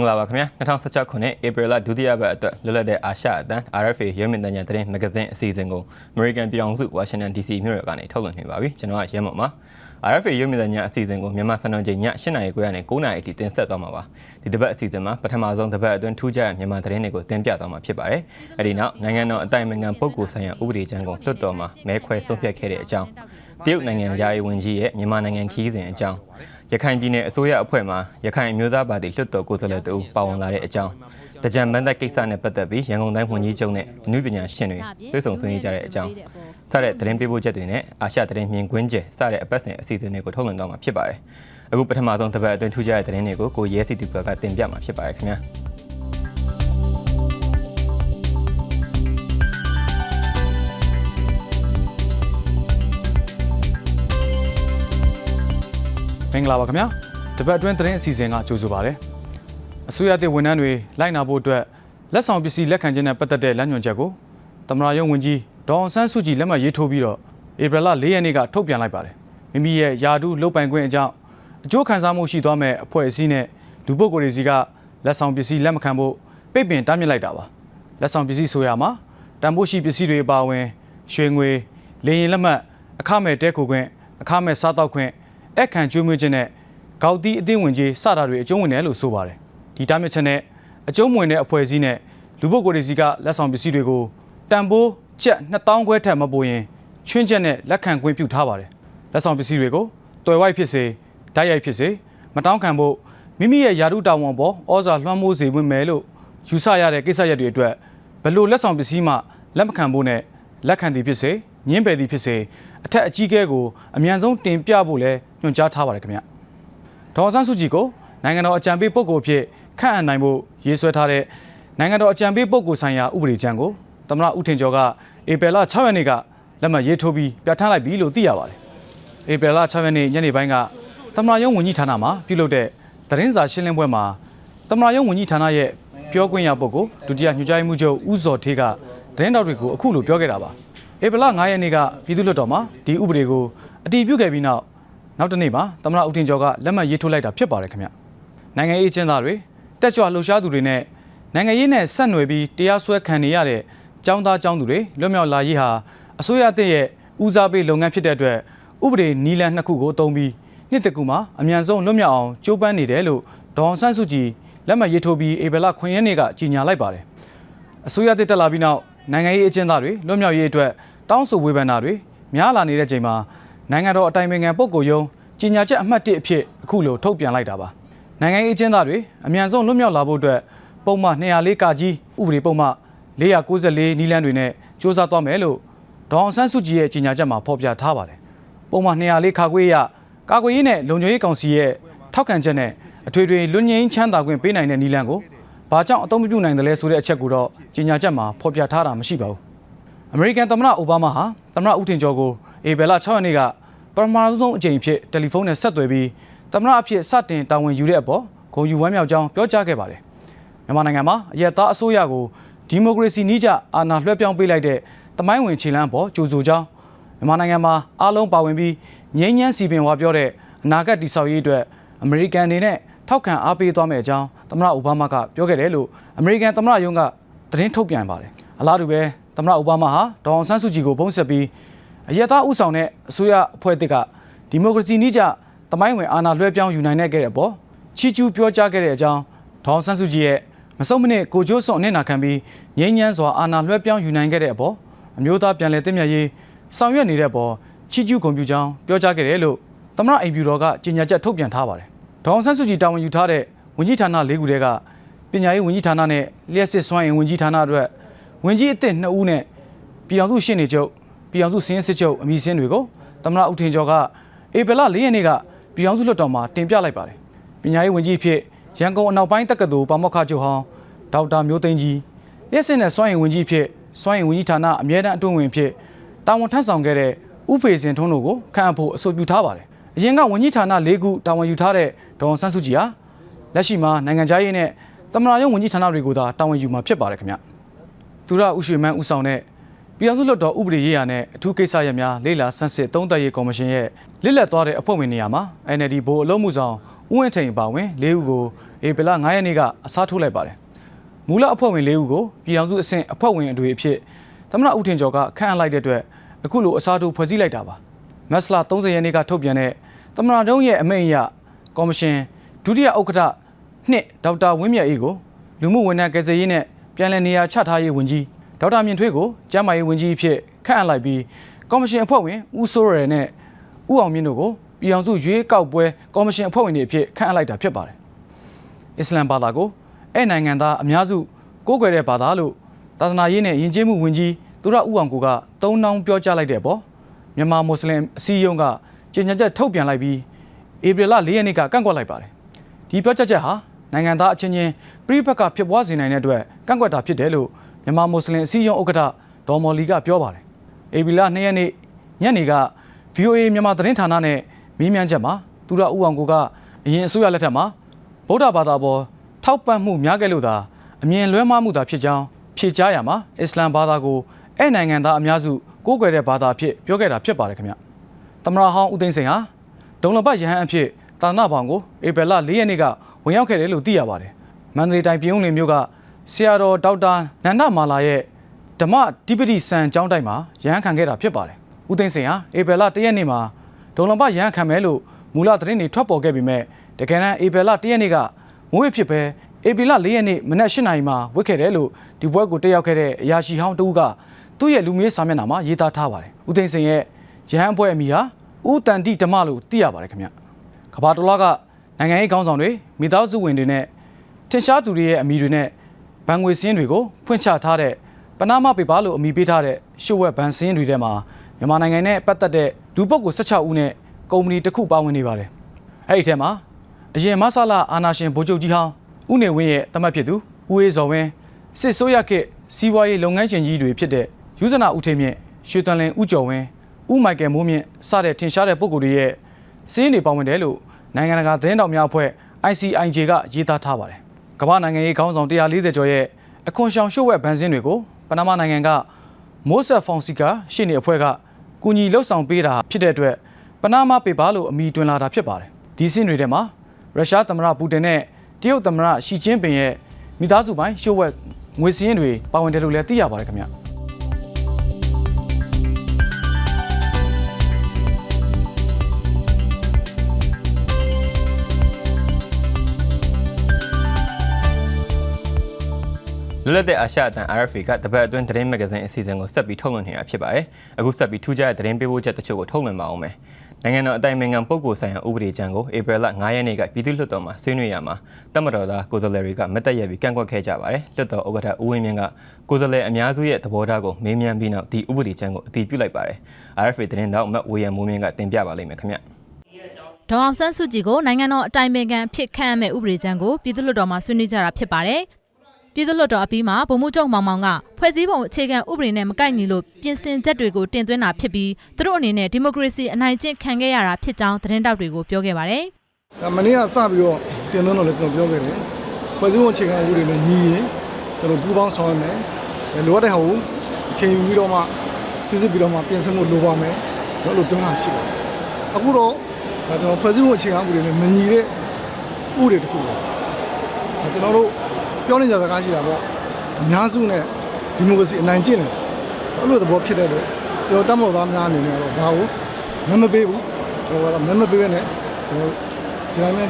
င်္ဂလာပါခင်ဗျာ2016ခုနှစ်ဧပြီလဒုတိယပတ်အတွက်လွတ်လပ်တဲ့အာရှအသံ RFA ရုပ်မြင်သံကြားသတင်းမဂ္ဂဇင်းအစီအစဉ်ကို American ပြည်ထောင်စု Washington DC မြို့တော်ကနေထုတ်လွှင့်နေပါပြီကျွန်တော်ကရဲမော်ပါ RFA ရုပ်မြင်သံကြားအစီအစဉ်ကိုမြန်မာစံတော်ချိန်ည8:00နာရီခွဲကနေ9:00နာရီအထိတင်ဆက်သွားမှာပါဒီတစ်ပတ်အစီအစဉ်မှာပထမဆုံးတစ်ပတ်အတွင်းထူးခြားတဲ့မြန်မာသတင်းတွေကိုတင်ပြသွားမှာဖြစ်ပါတယ်အဲဒီနောက်နိုင်ငံတော်အတိုင်ပင်ခံပုဂ္ဂိုလ်ဆိုင်ရာဥပဒေကြမ်းကိုလွှတ်တော်မှာမဲခွဲဆုံးဖြတ်ခဲ့တဲ့အကြောင်းတရုတ်နိုင်ငံသားရေးဝန်ကြီးရဲ့မြန်မာနိုင်ငံခီးစဉ်အကြောင်း ရခိုင်ပြည်နယ်အစိုးရအဖွဲ့မှရခိုင်အမျိုးသားပါတီလွှတ်တော်ကိုယ်စားလှယ်တို့ပါဝင်လာတဲ့အကြောင်းတကြံမန်းသက်ကိစ္စနဲ့ပတ်သက်ပြီးရန်ကုန်တိုင်းဝန်ကြီးချုပ်နဲ့အမှုပညာရှင်တွေတွေ့ဆုံဆွေးနွေးကြတဲ့အကြောင်းစတဲ့သတင်းပေးပို့ချက်တွေနဲ့အာရှသတင်းမြင်ကွင်းကျစတဲ့အပတ်စဉ်အစီအစဉ်တွေကိုထုတ်လွှင့်သွားမှာဖြစ်ပါတယ်။အခုပထမဆုံးတစ်ပတ်အတွင်းထူးခြားတဲ့သတင်းတွေကိုကိုရဲစီတီဘက်ကတင်ပြမှာဖြစ်ပါတယ်ခင်ဗျာ။ မင်္ဂလာပါခင်ဗျာတပတ်အတွင်းသတင်းအစီအစဉ်ကကြိုဆိုပါရစေအစိုးရတဲ့ဝန်ထမ်းတွေလိုက်နာဖို့အတွက်လက်ဆောင်ပစ္စည်းလက်ခံခြင်းနဲ့ပတ်သက်တဲ့လမ်းညွှန်ချက်ကိုတမရယုံဝန်ကြီးဒေါအောင်ဆန်းစုကြည်လက်မှတ်ရေးထိုးပြီးတော့ဧပြီလ၄ရက်နေ့ကထုတ်ပြန်လိုက်ပါတယ်မိမိရဲ့ယာဒူလုတ်ပိုင်ခွင့်အကြောင်းအကျိုးခံစားမှုရှိသွားမဲ့အဖွဲ့အစည်းနဲ့လူပုဂ္ဂိုလ်တွေစီကလက်ဆောင်ပစ္စည်းလက်မခံဖို့ပိတ်ပင်တားမြစ်လိုက်တာပါလက်ဆောင်ပစ္စည်းဆိုရမှာတန်ဖိုးရှိပစ္စည်းတွေအပါအဝင်ရွှေငွေလေရင်လက်မှတ်အခမဲ့တဲခိုခွင့်အခမဲ့စားတောက်ခွင့် အခန့်ကျွေးမွေးခြင်းနဲ့ဂေါက်တီးအတင်းဝင်ကြီးစတာတွေအကျုံးဝင်တယ်လို့ဆိုပါတယ်ဒီတားမြစ်ချက်နဲ့အကျုံးဝင်တဲ့အဖွဲ့အစည်းနဲ့လူပုဂ္ဂိုလ်တွေစီကလက်ဆောင်ပစ္စည်းတွေကိုတန်ဖိုးကျပ်2000ခွဲထက်မပိုရင်ချွင်းချက်နဲ့လက်ခံခွင့်ပြုထားပါတယ်လက်ဆောင်ပစ္စည်းတွေကိုတွယ်ဝိုက်ဖြစ်စေဓာတ်ရိုက်ဖြစ်စေမတောင်းခံဖို့မိမိရဲ့ယာရုတာဝန်ပေါ်ဩဇာလွှမ်းမိုးစေဝင်မယ်လို့ယူဆရတဲ့ကိစ္စရပ်တွေအတွက်ဘယ်လို့လက်ဆောင်ပစ္စည်းမှလက်မခံဖို့နဲ့လက်ခံသည်ဖြစ်စေညှင်းပယ်သည်ဖြစ်စေ အထက်အကြီးအကဲကိုအမြန်ဆုံးတင်ပြဖို့လဲညွှန်ကြားထားပါတယ်ခင်ဗျဒေါ်ဆန်းစုကြည်ကိုနိုင်ငံတော်အကြံပေးပုဂ္ဂိုလ်အဖြစ်ခန့်အပ်နိုင်ဖို့ရေးဆွဲထားတဲ့နိုင်ငံတော်အကြံပေးပုဂ္ဂိုလ်ဆိုင်ရာဥပဒေကြမ်းကိုသမ္မတဦးထင်ကျော်ကဧပြီလ6ရက်နေ့ကလက်မှတ်ရေးထိုးပြီးပြဋ္ဌာန်းလိုက်ပြီလို့သိရပါတယ်ဧပြီလ6ရက်နေ့ညနေပိုင်းကသမ္မတရုံးဝန်ကြီးဌာနမှာပြုလုပ်တဲ့သတင်းစာရှင်းလင်းပွဲမှာသမ္မတရုံးဝန်ကြီးဌာနရဲ့ပြောခွင့်ရပုဂ္ဂိုလ်ဒုတိယညွှန်ကြားရေးမှူးချုပ်ဦးဇော်ထေးကသတင်းတောက်တွေကိုအခုလိုပြောခဲ့တာပါ ဧပြီလ9ရက်နေ့ကပြည်သူ့လွှတ်တော်မှာဒီဥပဒေကိုအတည်ပြုခဲ့ပြီးနောက်နောက်တစ်နေ့မှာသမ္မတဦးတင်ကျော်ကလက်မှတ်ရေးထိုးလိုက်တာဖြစ်ပါတယ်ခင်ဗျနိုင်ငံရေးအကျဉ်းသားတွေတက်ကြွလှုပ်ရှားသူတွေနဲ့နိုင်ငံရေးနဲ့ဆက်နွယ်ပြီးတရားစွဲခံနေရတဲ့ចောင်းသားចောင်းသူတွေလွတ်မြောက်လာရေးဟာအစိုးရတဲ့ရဲ့ဦးစားပေးလုပ်ငန်းဖြစ်တဲ့အတွက်ဥပဒေနီလန်နှစ်ခုကိုတုံးပြီးနှစ်တကူမှာအမြန်ဆုံးလွတ်မြောက်အောင်ကြိုးပမ်းနေတယ်လို့ဒေါအောင်ဆန်းစုကြည်လက်မှတ်ရေးထိုးပြီးဧပြီလ9ရက်နေ့ကကြေညာလိုက်ပါတယ်အစိုးရတဲ့တက်လာပြီးနောက်နိုင်ငံရေးအကျဉ်းသားတွေလွတ်မြောက်ရေးအတွက် တောင်းဆိုဝေဖန်တာတွေများလာနေတဲ့ချိန်မှာနိုင်ငံတော်အတိုင်ပင်ခံပုဂ္ဂိုလ်ယုံကြီးညာချက်အမှတ်1အဖြစ်အခုလိုထုတ်ပြန်လိုက်တာပါနိုင်ငံရေးအကျဉ်းသားတွေအမြန်ဆုံးလွတ်မြောက်လာဖို့အတွက်ပုံမှန်204ကကြီးဥပဒေပုံမှန်494နီးလန်းတွေနဲ့စ조사သွားမယ်လို့ဒေါအောင်ဆန်းစုကြည်ရဲ့ကြီးညာချက်မှာဖော်ပြထားပါတယ်ပုံမှန်204ခါခွေးရကာကွယ်ရေးနဲ့လုံခြုံရေးကောင်စီရဲ့ထောက်ခံချက်နဲ့အထွေထွေလွတ်ငင်းချမ်းသာခွင့်ပေးနိုင်တဲ့နီးလန်းကိုဘာကြောင့်အသုံးမပြုနိုင်တယ်လဲဆိုတဲ့အချက်ကိုတော့ကြီးညာချက်မှာဖော်ပြထားတာမရှိပါဘူး အမေရိကန်သမ္မတအိုဘားမားဟာသမ္မတဦးထင်ကျော်ကိုဧပြီလ6ရက်နေ့ကပထမဆုံးအကြိမ်ဖြစ်တယ်လီဖုန်းနဲ့ဆက်သွယ်ပြီးသမ္မတအဖြစ်စတင်တာဝန်ယူတဲ့အပေါ်ဂုဏ်ယူဝမ်းမြောက်ကြောင်းပြောကြားခဲ့ပါတယ်မြန်မာနိုင်ငံမှာအရက်သားအစိုးရကိုဒီမိုကရေစီနည်းကျအာဏာလွှဲပြောင်းပေးလိုက်တဲ့တမိုင်းဝင်ခြေလှမ်းအပေါ်ကြိုဆိုကြောင်းမြန်မာနိုင်ငံမှာအားလုံးပါဝင်ပြီးငြိမ်းချမ်းစီပင်ဝါပြောတဲ့အနာဂတ်တည်ဆောက်ရေးအတွက်အမေရိကန်အနေနဲ့ထောက်ခံအားပေးသွားမယ့်အကြောင်းသမ္မတအိုဘားမားကပြောခဲ့တယ်လို့အမေရိကန်သမ္မတရုံးကသတင်းထုတ်ပြန်ပါတယ်အလားတူပဲ သမ္မတအိုဘားမားဟာဒေါအောင်ဆန်းစုကြည်ကိုဖုန်းဆက်ပြီးအရက်သားဥဆောင်တဲ့အစိုးရအဖွဲ့အသစ်ကဒီမိုကရေစီနည်းကျတမိုင်းဝင်အာဏာလွှဲပြောင်းယူနိုင်တဲ့ခဲ့တဲ့အပေါ်ချီးကျူးပြောကြားခဲ့တဲ့အကြောင်းဒေါအောင်ဆန်းစုကြည်ရဲ့မစုံမနစ်ကိုကျိုးစွန်အနစ်နာခံပြီးငြိမ်းချမ်းစွာအာဏာလွှဲပြောင်းယူနိုင်ခဲ့တဲ့အပေါ်အမျိုးသားပြန်လည်တည်မြဲရေးဆောင်ရွက်နေတဲ့အပေါ်ချီးကျူးဂုဏ်ပြုကြောင်းပြောကြားခဲ့တယ်လို့သမ္မတအိမ်ဖြူတော်ကကြေညာချက်ထုတ်ပြန်ထားပါတယ်ဒေါအောင်ဆန်းစုကြည်တာဝန်ယူထားတဲ့ဝန်ကြီးဌာန၄ခုတည်းကပညာရေးဝန်ကြီးဌာနနဲ့လျှက်စစ်စွမ်းအင်ဝန်ကြီးဌာနအတွက် ဝန်ကြီးအသစ်2ဦးနဲ့ပြည်အောင်စုရှင်းနေချုပ်ပြည်အောင်စုစင်းစစ်ချုပ်အမည်စင်းတွေကိုသမ္မတဦးထင်ကျော်ကဧပြီလ၄ရက်နေ့ကပြည်အောင်စုလွှတ်တော်မှာတင်ပြလိုက်ပါတယ်ပညာရေးဝန်ကြီးဖြစ်ရန်ကုန်အနောက်ပိုင်းတက္ကသိုလ်ပါမောက္ခချုပ်ဟောင်းဒေါက်တာမျိုးသိန်းကြီးလျှက်စစ်နဲ့စွမ်းအင်ဝန်ကြီးဖြစ်စွမ်းအင်ဝန်ကြီးဌာနအမြဲတမ်းအတွင်းဝင်ဖြစ်တာဝန်ထမ်းဆောင်ခဲ့တဲ့ဥဖေစင်ထွန်းတို့ကိုခန့်အပ်ဖို့အဆိုပြုထားပါတယ်အရင်ကဝန်ကြီးဌာန၄ခုတာဝန်ယူထားတဲ့ဒေါအောင်ဆန်းစုကြည်ဟာလက်ရှိမှာနိုင်ငံခြားရေးနဲ့တမနာရုံးဝန်ကြီးဌာနတွေကိုသာတာဝန်ယူမှာဖြစ်ပါတယ်ခင်ဗျ သူရဥရွှေမန်းဦးဆောင်တဲ့ပြည်အောင်စုလွှတ်တော်ဥပဒေရေးရာနဲ့အထူးကိစ္စရပ်များလေ့လာဆန်းစစ်သုံးသပ်ရေးကော်မရှင်ရဲ့လစ်လက်သွားတဲ့အဖွဲ့ဝင်နေရာမှာ NLD ဘိုးအလုံးမှုဆောင်ဦးဝင်းထိန်ပါဝင်၄ဦးကိုဧပြီလ9ရက်နေ့ကအစားထိုးလိုက်ပါတယ်။မူလအဖွဲ့ဝင်၄ဦးကိုပြည်ထောင်စုအဆင့်အဖွဲ့ဝင်အတွေ့အဖြစ်သမ္မတဦးထင်ကျော်ကခန့်အပ်လိုက်တဲ့အတွက်အခုလိုအစားထိုးဖွဲ့စည်းလိုက်တာပါ။မက်စလာ30ရက်နေ့ကထုတ်ပြန်တဲ့သမ္မတတုံးရဲ့အမိန့်အရကော်မရှင်ဒုတိယဥက္ကဋ္ဌနှစ်ဒေါက်တာဝင်းမြတ်အေးကိုလူမှုဝန်ထမ်းကယ်ဆယ်ရေးနဲ့ ပြည်내နေရာချထားရေးဝန်ကြီးဒေါက်တာမြင့်ထွေးကိုကျန်းမာရေးဝန်ကြီးအဖြစ်ခန့်အပ်လိုက်ပြီးကော်မရှင်အဖွဲ့ဝင်ဦးစိုးရယ်နဲ့ဦးအောင်မြင့်တို့ကိုပြည်အောင်စုရွေးကောက်ပွဲကော်မရှင်အဖွဲ့ဝင်တွေအဖြစ်ခန့်အပ်လိုက်တာဖြစ်ပါတယ်။အစ္စလမ်ဘာသာကိုအဲ့နိုင်ငံသားအများစုကိုးကွယ်တဲ့ဘာသာလို့သာသနာရေးနဲ့ယဉ်ကျေးမှုဝန်ကြီးသူရဦးအောင်ကိုကသုံးနှောင်းပြောကြားလိုက်တဲ့အပေါ်မြန်မာမွတ်စလင်အစည်းအရုံးကကြေညာချက်ထုတ်ပြန်လိုက်ပြီးဧပြီလ၄ရက်နေ့ကကန့်ကွက်လိုက်ပါတယ်။ဒီပြောကြားချက်ဟာ နိုင်ငံသားအချင်းချင်းပြည်ပခါဖြစ်ပွားစေနိုင်တဲ့အတွက်ကန့်ကွက်တာဖြစ်တယ်လို့မြန်မာမွတ်စလင်အစည်းအရုံးဥက္ကဋ္ဌဒေါ်မော်လီကပြောပါတယ်။ဧပြီလ2ရက်နေ့ညနေက VOA မြန်မာသတင်းဌာနနဲ့မေးမြန်းချက်မှာသူရဦးအောင်ကိုကအရင်အစိုးရလက်ထက်မှာဗုဒ္ဓဘာသာပေါ်ထောက်ပံ့မှုများခဲ့လို့သာအမြင်လွဲမှားမှုသာဖြစ်ကြောင်းဖြေကြားရမှာအစ္စလမ်ဘာသာကိုအဲ့နိုင်ငံသားအများစုကိုးကွယ်တဲ့ဘာသာအဖြစ်ပြောခဲ့တာဖြစ်ပါတယ်ခင်ဗျ။သမရဟောင်းဦးသိန်းစိန်ဟာဒုံလပတ်ရဟန်းအဖြစ်တာနာဘောင်ကိုဧပြီလ၄ရက်နေ့က ဝင်ရောက်ခဲ့တယ်လို့သိရပါတယ်။မန္တလေးတိုင်းပြည်ုံလင်မြို့ကဆရာတော်ဒေါက်တာနန္ဒမာလာရဲ့ဓမ္မတိပတိစံကျောင်းတိုက်မှာရဟန်းခံခဲ့တာဖြစ်ပါတယ်။ဦးသိန်းစိန်ဟာဧပြီလ၁ရက်နေ့မှာဒုံလပတ်ရဟန်းခံမယ်လို့မူလသတင်းတွေထွက်ပေါ်ခဲ့ပေမဲ့တကယ်တမ်းဧပြီလ၁ရက်နေ့ကမွေးဖြစ်ပဲဧပြီလ၄ရက်နေ့မနက်၈နာရီမှာဝစ်ခဲ့တယ်လို့ဒီဘွဲကိုတက်ရောက်ခဲ့တဲ့အရာရှိဟောင်းတဦးကသူ့ရဲ့လူမျိုးစာမျက်နှာမှာရေးသားထားပါတယ်။ဦးသိန်းစိန်ရဲ့ရဟန်းအဖွဲ့အမိဟာဦးတန်တိဓမ္မလို့သိရပါတယ်ခင်ဗျ။ကဘာတလာက နိုင်ငံရေးခေါင်းဆောင်တွေမိသားစုဝင်တွေနဲ့ထင်ရှားသူတွေရဲ့အမိတွေနဲ့ဘဏ်ငွေစင်းတွေကိုဖွင့်ချထားတဲ့ပနာမပေပါလို့အမိပေးထားတဲ့ရှုပ်ဝက်ဘဏ်စင်းတွေထဲမှာမြန်မာနိုင်ငံနဲ့ပတ်သက်တဲ့လူပုဂ္ဂိုလ်16ဦးနဲ့ကုမ္ပဏီတစ်ခုပါဝင်နေပါတယ်။အဲ့ဒီထဲမှာအရင်မဆလာအာနာရှင်ဗိုလ်ချုပ်ကြီးဟောင်းဦးနေဝင်းရဲ့တမတ်ဖြစ်သူဦးအေးဇော်ဝင်းစစ်ဆိုးရခေတ်စီးပွားရေးလုပ်ငန်းရှင်ကြီးတွေဖြစ်တဲ့ယူဇနာဦးထေမြင့်ရွှေတန်လင်ဦးကျော်ဝင်းဦးမိုက်ကယ်မိုးမြင့်စတဲ့ထင်ရှားတဲ့ပုဂ္ဂိုလ်တွေရဲ့စီးရင်တွေပါဝင်တယ်လို့ နိုင်ငံတကာသတင်းတော်များအဖွဲ့ ICIJ ကရေးသားထားပါတယ်။ကမ္ဘာနိုင်ငံရေးခေါင်းဆောင်140ကျော်ရဲ့အခွန်ရှောင်ရှုပ်ဝက်ဗန်စင်းတွေကိုပနာမနိုင်ငံကမိုးဆက်ဖောင်စီကာရှေ့နေအဖွဲ့ကကူညီလှုပ်ဆောင်ပေးတာဖြစ်တဲ့အတွက်ပနာမပေပါလို့အမိတွင်လာတာဖြစ်ပါတယ်။ဒီစင်းတွေထဲမှာရုရှားသမ္မတပူတင်နဲ့တရုတ်သမ္မတရှီကျင်းပင်ရဲ့မိသားစုပိုင်းရှုပ်ဝက်ငွေစင်းတွေပါဝင်တယ်လို့လည်းသိရပါတယ်ခင်ဗျ။ လွတ်လပ်တဲ့အာရှအတန် RFA ကတပတ်အတွင်းသတင်းမဂ္ဂဇင်းအစီအစဉ်ကိုဆက်ပြီးထုတ်လွှင့်နေတာဖြစ်ပါတယ်။အခုဆက်ပြီးထူးခြားတဲ့သတင်းပေးပို့ချက်တချို့ကိုထုတ်လွှင့်ပါအောင်မယ်။နိုင်ငံတော်အတိုင်ပင်ခံပုဂ္ဂိုလ်ဆိုင်ရာဥပဒေကြမ်းကိုဧပြီလ9ရက်နေ့ကပြည်သူ့လွှတ်တော်မှာဆွေးနွေးရမှာတမတော်သားကိုယ်စားလှယ်တွေကမတ်တက်ရပြီးကန့်ကွက်ခဲ့ကြပါတယ်။လွှတ်တော်ဥက္ကဋ္ဌဦးဝင်းမြင့်ကကိုယ်စားလှယ်အများစုရဲ့သဘောထားကိုမေးမြန်းပြီးနောက်ဒီဥပဒေကြမ်းကိုအတည်ပြုလိုက်ပါတယ်။ RFA သတင်းတောက်မတ်ဝေယံမိုးမြင့်ကတင်ပြပါလိမ့်မယ်ခင်ဗျ။ဒေါအောင်ဆန်းစုကြည်ကိုနိုင်ငံတော်အတိုင်ပင်ခံဖြစ်ခန့်အပ်မဲ့ဥပဒေကြမ်းကိုပြည်သူ့လွှတ်တော်မှာဆွေးနွေးကြတာဖြစ်ပါတယ်။ ပြည်သူ့လွှတ်တော်အပြီးမှာဗိုလ်မှူးချုပ်မောင်မောင်ကဖွဲ့စည်းပုံအခြေခံဥပဒေနဲ့မကိုက်ညီလို့ပြင်ဆင်ချက်တွေကိုတင်သွင်းတာဖြစ်ပြီးသူတို့အနေနဲ့ဒီမိုကရေစီအနိုင်ကျင့်ခံခဲ့ရတာဖြစ်ကြောင်းသတင်းတောက်တွေကိုပြောခဲ့ပါတယ်ဒါမနေ့ကစပြီးတော့တင်သွင်းတော့လည်းကျွန်တော်ပြောခဲ့တယ်။ဖွဲ့စည်းပုံအခြေခံဥပဒေနဲ့ညီရင်ကျွန်တော်ပူးပေါင်းဆောင်ရမယ်။အဲလိုအပ်တဲ့ဟာကိုအချိန်ယူပြီးတော့မှစစ်စစ်ပြီးတော့မှပြင်ဆင်ဖို့လိုပါမယ်။ကျွန်တော်တို့ပြောတာရှိပါတယ်။အခုတော့ဒါကျွန်တော်ဖွဲ့စည်းပုံအခြေခံဥပဒေနဲ့မညီတဲ့ဥပဒေတစ်ခုပါ။ဒါကျွန်တော်တို့ ပြောနေကြစကားရှိတာပေါ့။အများစုနဲ့ဒီမိုကရေစီအနိုင်ကျင့်တယ်။အဲ့လိုသဘောဖြစ်တဲ့အတွက်ကျွန်တော်တတ်မော်သားများအနေနဲ့ကတော့ဒါကိုမမပေးဘူး။ကျွန်တော်ကတော့မမပေးဘဲနဲ့ကျွန်တော်ဒီတိုင်းပဲ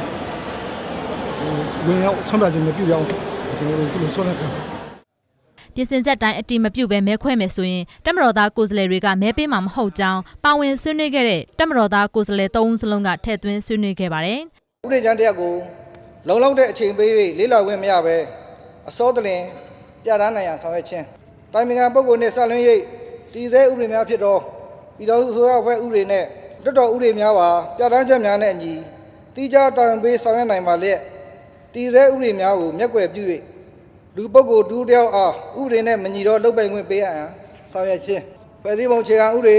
ဟိုဝင်ရောက်ဆွမ်းပြခြင်းမပြုကြအောင်ကျွန်တော်တို့ခုလိုဆွမ်းနေကြတယ်။ပြင်ဆင်ချက်တိုင်းအတိမပြုတ်ပဲမဲခွဲမယ်ဆိုရင်တက်မတော်သားကိုယ်စားလှယ်တွေကမဲပေးမှာမဟုတ်ကြောင်းပါဝင်ဆွေးနွေးခဲ့တဲ့တက်မတော်သားကိုယ်စားလှယ်၃ဦးစလုံးကထည့်သွင်းဆွေးနွေးခဲ့ပါတယ်။ဥပဒေကြမ်းတစ်ရပ်ကိုလုံလောက်တဲ့အချိန်ပေး၍လေးလာခွင့်မရဘဲ အစောတလင်ပြဋ္ဌာန်းနိုင်ရန်ဆောင်ရွက်ခြင်းတိုင်ပင်ခံပုဂ္ဂိုလ်နှင့်ဆက်လင်း၍တည်ဆဲဥပဒေများဖြစ်သောပြည်တော်စုအစိုးရအဖွဲ့ဥပဒေနှင့်လွတ်တော်ဥပဒေများပါပြဋ္ဌာန်းချက်များနှင့်အညီတိကျတိုင်ပင်ပေးဆောင်ရွက်နိုင်ပါလျက်တည်ဆဲဥပဒေများကိုမျက်ကွယ်ပြု၍လူပုဂ္ဂိုလ်ဒုတစ်ယောက်အားဥပဒေနှင့်မညီသောလုပ်ပိုင်ခွင့်ပေးရန်ဆောင်ရွက်ခြင်းဖွဲ့စည်းပုံအခြေခံဥပဒေ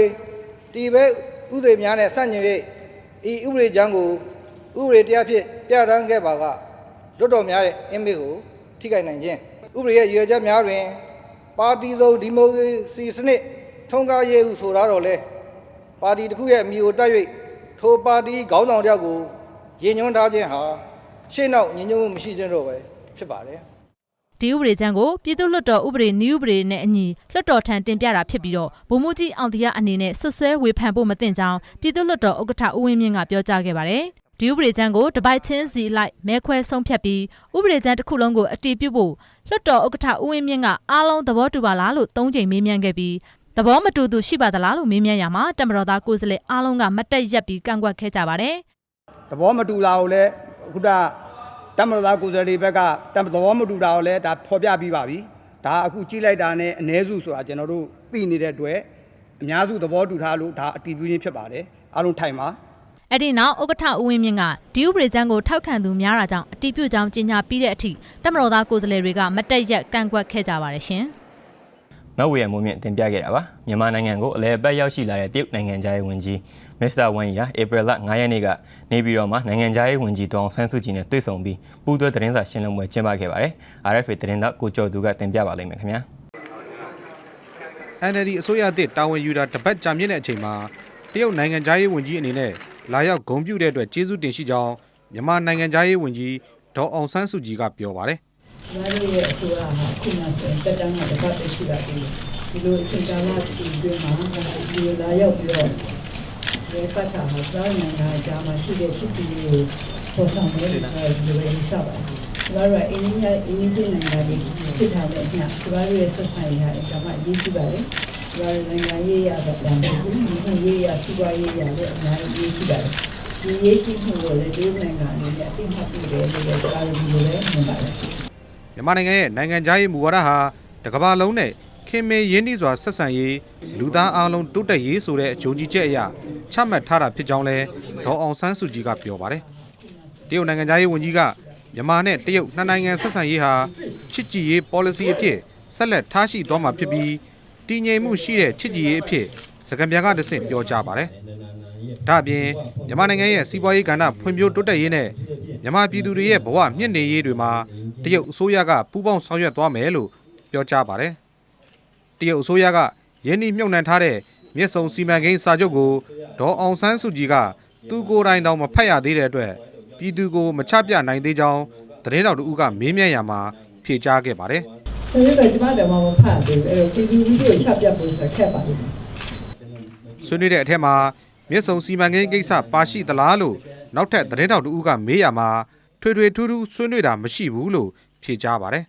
တည်ဘဲဥပဒေများနှင့်ဆန့်ကျင်၍ဤဥပဒေကြမ်းကိုဥပဒေတရားဖြင့်ပြဋ္ဌာန်းခဲ့ပါကလွတ်တော်များရဲ့အင်းမေကို ထိခိုက်နိုင်ခြင်းဥပဒေရဲ့ရည်ရွယ်ချက်များတွင် ပါတီစုံဒီမိုကရေစီစနစ်ထုံးကားရေးဟုဆိုထားတော့လဲပါတီတစ်ခုရဲ့အမည်ကိုတက်၍ထိုပါတီခေါင်းဆောင်တယောက်ကိုရည်ညွှန်းထားခြင်းဟာရှေ့နောက်ညီညွတ်မှုမရှိခြင်းတော့ပဲဖြစ်ပါတယ်ဒီဥပဒေကြမ်းကိုပြည်သူ့လွှတ်တော်ဥပဒေနည်းဥပဒေနဲ့အညီလွှတ်တော်ထံတင်ပြတာဖြစ်ပြီးတော့ဗိုလ်မှူးကြီးအောင်တရားအနေနဲ့ဆွဆွဲဝေဖန်ဖို့မသင့်ကြောင်းပြည်သူ့လွှတ်တော်ဥက္ကဋ္ဌဦးဝင်းမြင့်ကပြောကြားခဲ့ပါတယ်။ ဒီဥပဒေကြမ်းကိုတပိုက်ချင်းစီလိုက်မဲခွဲဆုံးဖြတ်ပြီးဥပဒေကြမ်းတစ်ခုလုံးကိုအတည်ပြုဖို့လွှတ်တော်ဥက္ကဋ္ဌဦးဝင်းမြင့်ကအားလုံးသဘောတူပါလားလို့သုံးချိန်မေးမြန်းခဲ့ပြီးသဘောမတူသူရှိပါသလားလို့မေးမြန်းရမှာတမတော်သားကိုယ်စားလှယ်အားလုံးကမတ်တက်ရက်ပြီးကန့်ကွက်ခဲ့ကြပါတယ်။သဘောမတူတာကိုလည်းအခုကတမတော်သားကိုယ်စားလှယ်ဘက်ကတမသဘောမတူတာကိုလည်းဒါဖော်ပြပြီးပါပြီဒါအခုကြည့်လိုက်တာနဲ့အ ਨੇ စုဆိုတာကျွန်တော်တို့သိနေတဲ့အတွက်အများစုသဘောတူထားလို့ဒါအတည်ပြုခြင်းဖြစ်ပါတယ်အားလုံးထိုင်ပါ အဲ့ဒီနောက်ဥက္ကဋ္ဌဦးဝင်းမြင့်ကဒီဥပဒေကြမ်းကိုထောက်ခံသူများတာကြောင့်အတီးပြုတ်ကြောင်းကြေညာပြီးတဲ့အထိတမတော်သားကိုယ်စားလှယ်တွေကမတက်ရက်ကန့်ကွက်ခဲ့ကြပါတယ်ရှင်။မက်ဝေရမိုးမြင့်တင်ပြခဲ့တာပါမြန်မာနိုင်ငံကိုအလဲအပတ်ရောက်ရှိလာတဲ့တရုတ်နိုင်ငံသားရေးဝန်ကြီးမစ္စတာဝမ်ယီဟာဧပြီလ9ရက်နေ့ကနေပြည်တော်မှာနိုင်ငံသားရေးဝန်ကြီးဒေါအောင်ဆန်းစုကြည်နဲ့တွေ့ဆုံပြီးပူးတွဲသတင်းစာရှင်းလင်းပွဲကျင်းပခဲ့ပါတယ် RFA သတင်းသားကိုကျော်သူကတင်ပြပါလိမ့်မယ်ခင်ဗျာ NLD အစိုးရအသစ်တာဝန်ယူတာတပတ်ကြာမြင့်တဲ့အချိန်မှာတရုတ်နိုင်ငံသားရေးဝန်ကြီးအနေနဲ့ လာရောက်ဂုဏ်ပြုတဲ့အတွက်ကျေးဇူးတင်ရှိကြောင်းမြန်မာနိုင်ငံသားရေးဝန်ကြီးဒေါ်အောင်ဆန်းစုကြည်ကပြောပါတယ်ကျမတို့ရဲ့အစိုးရဟာခုနဆိုရင်တက်တန်းကတစ်ပတ်တည်းရှိတာဒီဒီလိုအချိန်ကာလဒီအတွင်းမှာဒီလိုလာရောက်ပြီးတော့ဒီပတ်တာမှာကျောင်းနိုင်ငံကြားမှာရှိတဲ့ချစ်တီကိုပေါ်ဆောင်နေတယ်ဆိုတော့ဒီလိုပဲစပါတယ်ကျမတို့ကအင်းကြီးအင်းကြီးနိုင်ငံတွေဖြစ်ထားတဲ့အမျှကျမတို့ရဲ့ဆက်ဆံရေးဟာအမှအရေးကြီးပါတယ် ကျမတို့နိုင်ငံရေးရတော့လည်းဒီလိုရေးရစီးပွားရေးရလည်းအများကြီးရေးကြီးပါတယ်ဒီရေးကြီးမှုကိုလည်းဒီနိုင်ငံအနေနဲ့အသိမှတ်ပြုတယ်လို့လည်းကျမတို့ဒီလိုပဲမြင်ပါတယ်မြန်မာနိုင်ငံရဲ့နိုင်ငံသားရေးမူဝါဒဟာတစ်ကမ္ဘာလုံးနဲ့ခင်မင်ရင်းနှီးစွာဆက်ဆံရေးလူသားအလုံးတိုးတက်ရေးဆိုတဲ့အကျိုးကြီးချက်အရာချမှတ်ထားတာဖြစ်ကြောင်းလဲဒေါ်အောင်ဆန်းစုကြည်ကပြောပါတယ်တရုတ်နိုင်ငံသားရေးဝန်ကြီးကမြန်မာနဲ့တရုတ်နှစ်နိုင်ငံဆက်ဆံရေးဟာချစ်ကြည်ရေး policy အဖြစ်ဆက်လက်ထားရှိသွားမှာဖြစ်ပြီး တည်ငြိမ်မှုရှိတဲ့ချစ်ကြည်ရေးအဖြစ်စကားပြန်ကတဆင့်ပြောကြားပါတယ်ဒါအပြင်မြန်မာနိုင်ငံရဲ့စီးပွားရေးကဏ္ဍဖွံ့ဖြိုးတိုးတက်ရေးနဲ့မြန်မာပြည်သူတွေရဲ့ဘဝမြင့်နေရေးတွေမှာတရုတ်အစိုးရကပူးပေါင်းဆောင်ရွက်သွားမယ်လို့ပြောကြားပါတယ်တရုတ်အစိုးရကယင်းနှိမြုပ်နှံထားတဲ့မြစ်ဆုံစီမံကိန်းစာချုပ်ကိုဒေါ်အောင်ဆန်းစုကြည်ကသူကိုယ်တိုင်တောင်မဖတ်ရသေးတဲ့အတွက်ပြည်သူကိုမချပြနိုင်သေးကြောင်းသတင်းတော်တူကမေးမြန်းရမှာဖြေကြားခဲ့ပါတယ် ဆိုရင်တော့ကျမတို့မှမဖတ်သေးဘူးအဲ့တော့ပြည်သူလူထုကိုချပြဖို့ဆိုခက်ပါလိမ့်မယ်ဆွေးနွေးတဲ့အထက်မှာမြစ်ဆုံစီမံကိန်းကိစ္စပါရှိသလားလို့နောက်ထပ်သတင်းတော်တူကမေးရမှာထွေထွေထူးထူးဆွေးနွေးတာမရှိဘူးလို့ဖြေကြားပါတယ်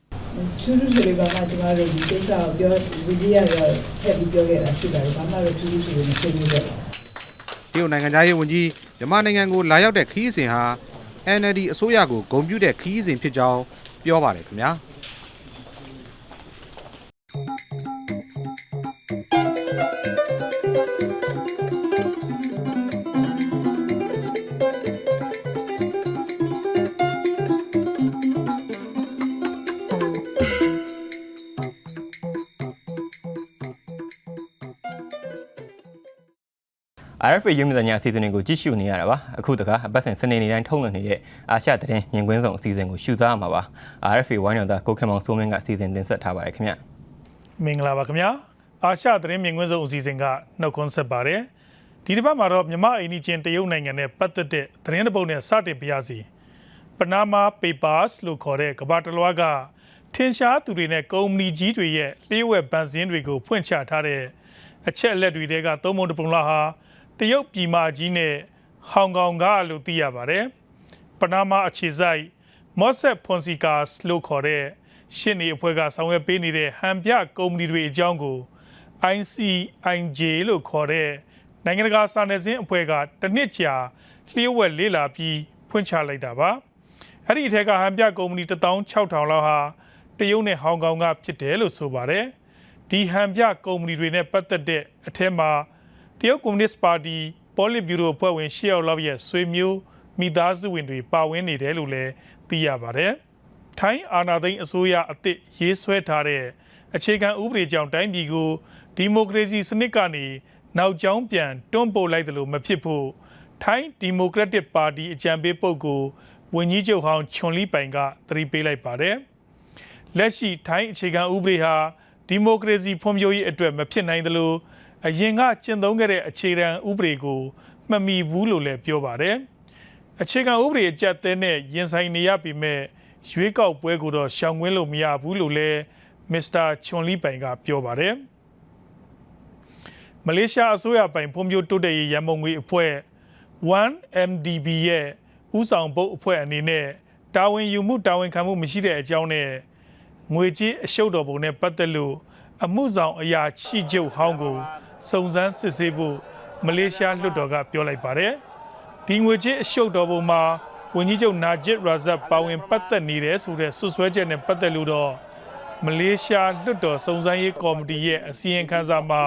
သူတို့ဆိုရင်ကမှကျမတို့ဒီကိစ္စကိုပြောဝီဒီယိုရောထည့်ပြီးပြောခဲ့တာရှိတယ်ဘာမှတော့သူတို့ဆိုရင်မသိဘူးတော့တရုတ်နိုင်ငံသားရေးဝန်ကြီးမြန်မာနိုင်ငံကိုလာရောက်တဲ့ခီးစဉ်ဟာ NLD အစိုးရကိုဂုဏ်ပြုတဲ့ခီးစဉ်ဖြစ်ကြောင်းပြောပါတယ်ခင်ဗျာ RFA ရုံးမြင့်ညာအစီအစဉ်တွေကိုကြည့်ရှုနေရတာပါအခုတခါအပတ်စဉ်စနေနေ့တိုင်းထုတ်လွှင့်နေတဲ့အာရှသတင်းမြင်ကွင်းဆောင်အစီအစဉ်ကိုရှုစားရမှာပါ RFA ဝိုင်းတော်သားကိုခင်မောင်စိုးမင်းကအစီအစဉ်တင်ဆက်ထားပါတယ်ခင်ဗျမင်္ဂလာပါခင်ဗျာအာရှသတင်းမြင်ကွင်းစုံအစီအစဉ်ကနှုတ်ခွန်းဆက်ပါတယ်ဒီတစ်ပတ်မှာတော့မြမအိန္ဒိချင်းတရုတ်နိုင်ငံနဲ့ပတ်သက်တဲ့သတင်းတစ်ပုဒ်နဲ့စတင်ပြရစီပနာမာ papers လို့ခေါ်တဲ့ကမ္ဘာတစ်လွှားကထင်ရှားသူတွေနဲ့ကုမ္ပဏီကြီးတွေရဲ့လျှို့ဝှက်ဗန်စင်းတွေကိုဖွင့်ချထားတဲ့အချက်အလက်တွေတဲကသုံးပုံတစ်ပုံလောက်ဟာ တရုတ်ပြည်မကြီးနဲ့ဟောင်ကောင်ကလို့သိရပါတယ်ပနာမာအခြေစိုက် Mossack Fonseca လို့ခေါ်တဲ့ရှင်းနေအဖွဲ့ကဆောင်ရွက်ပေးနေတဲ့ဟန်ပြကုမ္ပဏီတွေအကြောင်းကို ICIJ လို့ခေါ်တဲ့နိုင်ငံတကာစာနယ်ဇင်းအဖွဲ့ကတစ်နှစ်ကြာလျှို့ဝှက်လေ့လာပြီးဖွင့်ချလိုက်တာပါအဲ့ဒီအထက်ကဟန်ပြကုမ္ပဏီ16000လောက်ဟာတရုတ်နဲ့ဟောင်ကောင်ကဖြစ်တယ်လို့ဆိုပါတယ်ဒီဟန်ပြကုမ္ပဏီတွေနဲ့ပတ်သက်တဲ့အထက်မှာ တရုတ်ကွန်မြူနစ်ပါတီပေါ်လစ်ဘျူရိုအဖွဲ့ဝင်ရှေ့ရောက်လောက်ရဲ့ဆွေမျိုးမိသားစုဝင်တွေပါဝင်နေတယ်လို့လည်းသိရပါတယ်။ထိုင်းအာဏာသိမ်းအစိုးရအသစ်ရေးဆွဲထားတဲ့အခြေခံဥပဒေကြောင့်တိုင်းပြည်ကိုဒီမိုကရေစီစနစ်ကနေနောက်ကျောင်းပြန်တွန်းပို့လိုက်တယ်လို့မဖြစ်ဖို့ထိုင်းဒီမိုကရက်တစ်ပါတီအကြံပေးပုဂ္ဂိုလ်ဝန်ကြီးချုပ်ဟောင်းချွန်လီပိုင်ကသတိပေးလိုက်ပါတယ်။လက်ရှိထိုင်းအခြေခံဥပဒေဟာဒီမိုကရေစီဖွံ့ဖြိုးရေးအတွက်မဖြစ်နိုင်သလို အရင်ကကျင့်သုံးခဲ့တဲ့အခြေခံဥပဒေကိုမမီဘူးလို့လည်းပြောပါတယ်။အခြေခံဥပဒေအကြက်တဲနဲ့ရင်ဆိုင်နေရပြီမဲ့ရွေးကောက်ပွဲကိုတော့ရှောင်ကွင်းလို့မရဘူးလို့လည်းမစ္စတာချွန်လီပိုင်ကပြောပါတယ်မလေးရှားအစိုးရပိုင်ဖွံ့ဖြိုးတိုးတက်ရေးရန်ပုံငွေအဖွဲ့ 1MDB ရဲ့ဥဆောင်ပုတ်အဖွဲ့အနေနဲ့တာဝန်ယူမှုတာဝန်ခံမှုမရှိတဲ့အကြောင်းနဲ့ငွေကြေးအရှုပ်တော်ပုံနဲ့ပတ်သက်လို့အမှုဆောင်အရာရှိချုပ်ဟောင်းကို စုံစမ်းစစ်ဆေးဖို့မလေးရှားလွှတ်တော်ကပြောလိုက်ပါတယ်။ဒီငွေကြေးအရှုပ်တော်ပုံမှာဝန်ကြီးချုပ်နာဂျစ်ရာဇတ်ပါဝင်ပတ်သက်နေတယ်ဆိုတဲ့ဆွဆွဲချက်နဲ့ပတ်သက်လို့တော့မလေးရှားလွှတ်တော်စုံစမ်းရေးကော်မတီရဲ့အစီရင်ခံစာမှာ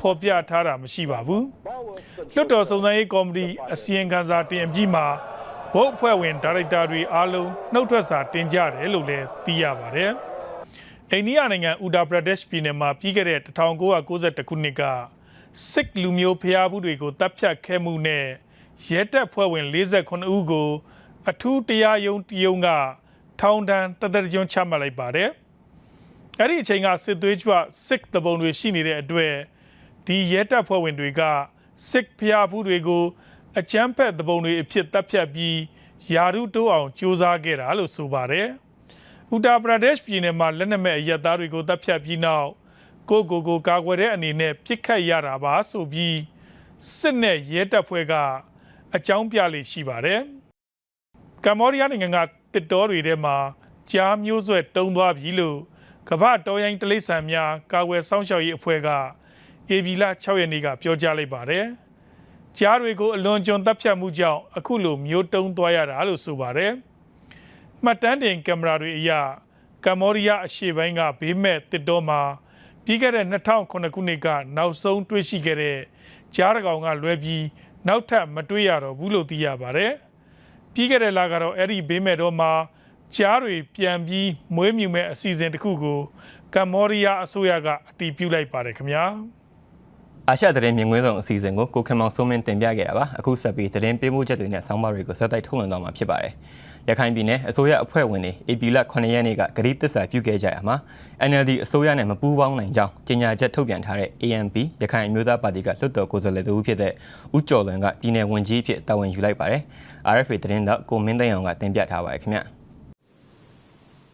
ဖော်ပြထားတာမရှိပါဘူး။လွှတ်တော်စုံစမ်းရေးကော်မတီအစီရင်ခံစာတင်အပြီးမှာဘုတ်အဖွဲ့ဝင်ဒါရိုက်တာတွေအားလုံးနှုတ်ထွက်စာတင်ကြတယ်လို့လည်းသိရပါတယ်။ အိန္ဒိယနိုင်ငံဥဒါပရဒက်ရှ်ပြည်နယ်မှာပြီးခဲ့တဲ့1992ခုနှစ်ကစစ်လူမျိုးဖျားဘူးတွေကိုတပ်ဖြတ်ခဲ့မှုနဲ့ရဲတပ်ဖွဲ့ဝင်48ဦးကို အထူးတရားရုံးတရုံးကထောင်ဒဏ်တသက်တကြွချမှတ်လိုက်ပါတယ်။အဲ့ဒီအချိန်ကစစ်သွေးကြွစစ်တပုံတွေရှိနေတဲ့အတွက်ဒီရဲတပ်ဖွဲ့ဝင်တွေကစစ်ဖျားဘူးတွေကိုအကြမ်းဖက်တပုံတွေအဖြစ်တပ်ဖြတ်ပြီးယာရုတိုးအောင်စ조사ခဲ့တာလို့ဆိုပါတယ်။ ဥတာပရဒက်ရှ်ပြည်နယ်မှာလက်နက်မဲ့အရက်သားတွေကိုတပ်ဖြတ်ပြီးနောက်ကိုကိုကိုကာကွယ်တဲ့အနေနဲ့ပြစ်ခတ်ရတာပါဆိုပြီးစစ်နဲ့ရဲတပ်ဖွဲ့ကအကြောင်းပြလေရှိပါတယ်။ကမ္ဘောဒီးယားနိုင်ငံကတစ်တော်တွေထဲမှာကြားမျိုးဆွဲတုံးသွားပြီလို့ကမ္ဘာတော်ရိုင်းတလိษံများကာကွယ်စောင့်ရှောက်ရေးအဖွဲ့ကအေဘီလာ6ရက်နေ့ကပြောကြားလိုက်ပါတယ်။ကြားတွေကိုအလွန်ကျွံတပ်ဖြတ်မှုကြောင့်အခုလိုမျိုးတုံးသွားရတာလို့ဆိုပါတယ်။ မှတ်တမ်းတင်ကင်မရာတွေအရကမ္ဘောဒီးယားအရှေ့ပိုင်းကဘေးမဲ့တစ်တော်မှာပြီးခဲ့တဲ့2009ခုနှစ်ကနောက်ဆုံးတွေ့ရှိခဲ့တဲ့ကြားတကောင်ကလွဲပြီးနောက်ထပ်မတွေ့ရတော့ဘူးလို့သိရပါတယ်။ပြီးခဲ့တဲ့လကတော့အဲ့ဒီဘေးမဲ့တော်မှာကြားတွေပြန်ပြီးမွေးမြူမဲ့အစီအစဉ်တစ်ခုကိုကမ္ဘောဒီးယားအစိုးရကအတည်ပြုလိုက်ပါတယ်ခင်ဗျာ။အာရှသတင်းမြင်ကွင်းဆောင်အစီအစဉ်ကိုကိုခင်မောင်စိုးမင်းတင်ပြခဲ့တာပါအခုဆက်ပြီးသတင်းပေးပို့ချက်တွေနဲ့ဆောင်းပါးတွေကိုဆက်တိုက်ထုတ်လွှင့်သွားမှာဖြစ်ပါတယ် ရခိုင်ပြည်နယ်အစိုးရအဖွဲ့ဝင်တွေ AP လ9ရက်နေ့ကဂရီးသစ္စာပြုခဲ့ကြရမှာ NLD အစိုးရနဲ့မပူးပေါင်းနိုင်ကြောင်းကြေညာချက်ထုတ်ပြန်ထားတဲ့ ANP ရခိုင်အမျိုးသားပါတီကလွှတ်တော်ကိုယ်စားလှယ်တူဖြစ်တဲ့ဦးကျော်လွင်ကပြည်နယ်ဝန်ကြီးအဖြစ်တာဝန်ယူလိုက်ပါတယ် RFA သတင်းတော့ကိုမင်းသိန်းအောင်ကတင်ပြထားပါတယ်ခင်ဗျ